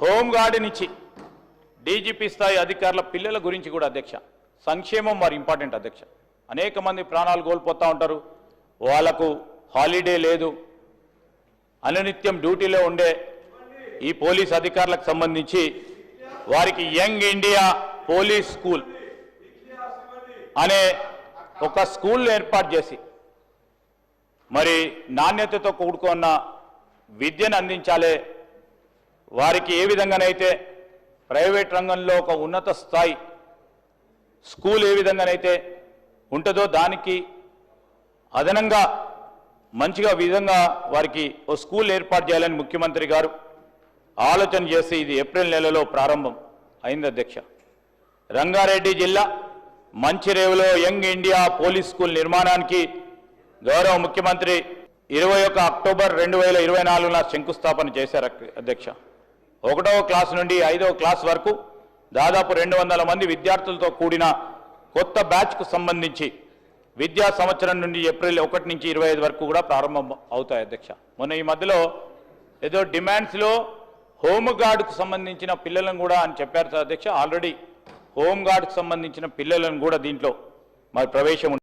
Home guard నుంచి DGP స్థాయి అధికారుల పిల్లల గురించి కూడా అధ్యక్ష. సంక్షేమం మరి ఇంపార్టెంట్ అధ్యక్ష. అనేక మంది ప్రాణాలు కోల్పోతూ ఉంటారు. వాళ్ళకు హాలిడే లేదు. అనునిత్యం డ్యూటీలో ఉండే ఈ పోలీస్ అధికారులకు సంబంధించి వారికి యంగ్ ఇండియా పోలీస్ స్కూల్ అనే ఒక స్కూల్ ఏర్పాటు చేసి మరి నాణ్యతతో కూడుకున్న విద్యను అందించాలే వారికి ఏ విధంగానైతే ప్రైవేట్ రంగంలో ఒక ఉన్నత స్థాయి స్కూల్ ఏ విధంగానైతే ఉంటుందో దానికి అదనంగా మంచిగా విధంగా వారికి ఓ స్కూల్ ఏర్పాటు చేయాలని ముఖ్యమంత్రి గారు ఆలోచన చేసి ఇది ఏప్రిల్ నెలలో ప్రారంభం అయింది అధ్యక్ష. రంగారెడ్డి జిల్లా మంచిరేవులో యంగ్ ఇండియా పోలీస్ స్కూల్ నిర్మాణానికి గౌరవ ముఖ్యమంత్రి ఇరవై ఒక అక్టోబర్ రెండు వేల ఇరవై నాలుగున శంకుస్థాపన చేశారు అధ్యక్ష. ఒకటవ క్లాస్ నుండి ఐదవ క్లాస్ వరకు దాదాపు రెండు వందల మంది విద్యార్థులతో కూడిన కొత్త బ్యాచ్కు సంబంధించి విద్యా సంవత్సరం నుండి ఏప్రిల్ ఒకటి నుంచి ఇరవై ఐదు వరకు కూడా ప్రారంభం అవుతాయి అధ్యక్ష. మొన్న ఈ మధ్యలో ఏదో డిమాండ్స్లో హోంగార్డుకు సంబంధించిన పిల్లలను కూడా అని చెప్పారు సార్ అధ్యక్ష. ఆల్రెడీ హోంగార్డుకు సంబంధించిన పిల్లలను కూడా దీంట్లో మరి ప్రవేశం